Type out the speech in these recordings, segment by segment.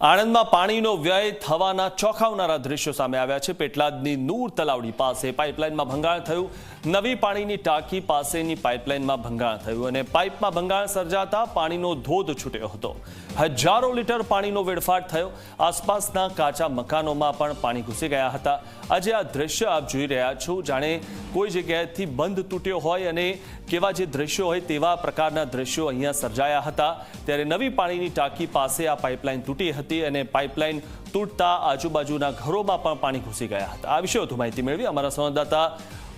આણંદમાં પાણીનો વ્યય થવાના ચોંકાવનારા દ્રશ્યો સામે આવ્યા છે. પેટલાદની નૂર તલાવડી પાસે પાઇપલાઇનમાં ભંગાણ થયું. નવી પાણીની ટાંકી પાસેની પાઇપલાઇનમાં ભંગાણ થયું અને પાઇપમાં ભંગાણ સર્જાતા પાણીનો ધોધ છૂટ્યો હતો. હજારો લીટર પાણીનો વેડફાટ થયો. આસપાસના કાચા મકાનોમાં પણ પાણી ઘૂસી ગયા હતા. આજે આ દ્રશ્ય આપ જોઈ રહ્યા છો. જાણે કોઈ જગ્યાએથી બંધ તૂટ્યો હોય અને કેવા જે દ્રશ્યો હોય તેવા પ્રકારના દ્રશ્યો અહીંયા સર્જાયા હતા. ત્યારે નવી પાણીની ટાંકી પાસે આ પાઇપલાઇન તૂટી હતી અને પાઇપલાઇન તૂટતા આજુબાજુના ઘરોમાં પણ પાણી ઘૂસી ગયા હતા. આ વિશે વધુ માહિતી મેળવી અમારા સંવાદદાતા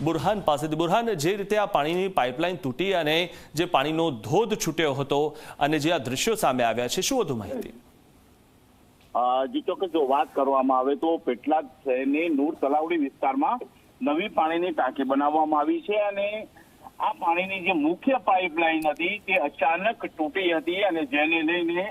બુરહાન પાસેથી. બુરહાન, જે રીતે આ પાણીની પાઇપલાઇન તૂટી અને જે પાણીનો ધોધ છૂટ્યો હતો અને જે આ દ્રશ્યો સામે આવ્યા છે, શું વધુ માહિતી? જી, ચોક્કસ જો વાત કરવામાં આવે તો પેટલાદ શહેરની નૂર તલાવડી વિસ્તારમાં નવી પાણીની ટાંકી બનાવવામાં આવી છે અને આ પાણીની જે મુખ્ય પાઇપલાઇન હતી તે અચાનક તૂટી હતી અને જેને લઈને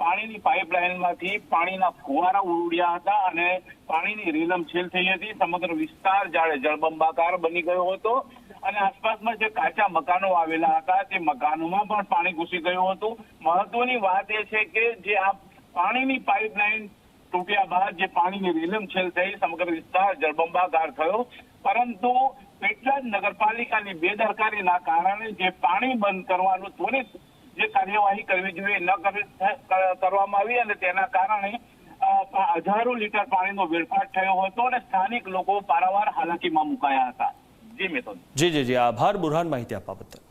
પાણીની પાઇપલાઇનમાંથી પાણીના ફુવારા ઉડ્યા હતા અને પાણીની રેલમછેલ થઈ હતી. સમગ્ર વિસ્તાર જાણે જળબંબાકાર બની ગયો હતો અને આસપાસમાં જે કાચા મકાનો આવેલા હતા તે મકાનોમાં પણ પાણી ઘૂસી ગયું હતું. મહત્વની વાત એ છે કે જે આ પાણીની પાઇપલાઇન તૂટ્યા બાદ જે પાણીની રેલમછેલ થઈ, સમગ્ર વિસ્તાર જળબંબાકાર થયો. પરંતુ પેટલાદ નગરપાલિકાની બેદરકારીના કારણે જે પાણી બંધ કરવાનું ત્વરિત જે કાર્યવાહી કરવી જોઈએ ન કરવી કરવામાં આવી અને તેના કારણે હજારો લીટર પાણીનો વેડફાટ થયો હતો અને સ્થાનિક લોકો પારાવાર હાલાકીમાં મુકાયા હતા. જી મેતો જી જી જી. આભાર. બુરહાન માહિતી આપવા બદલ.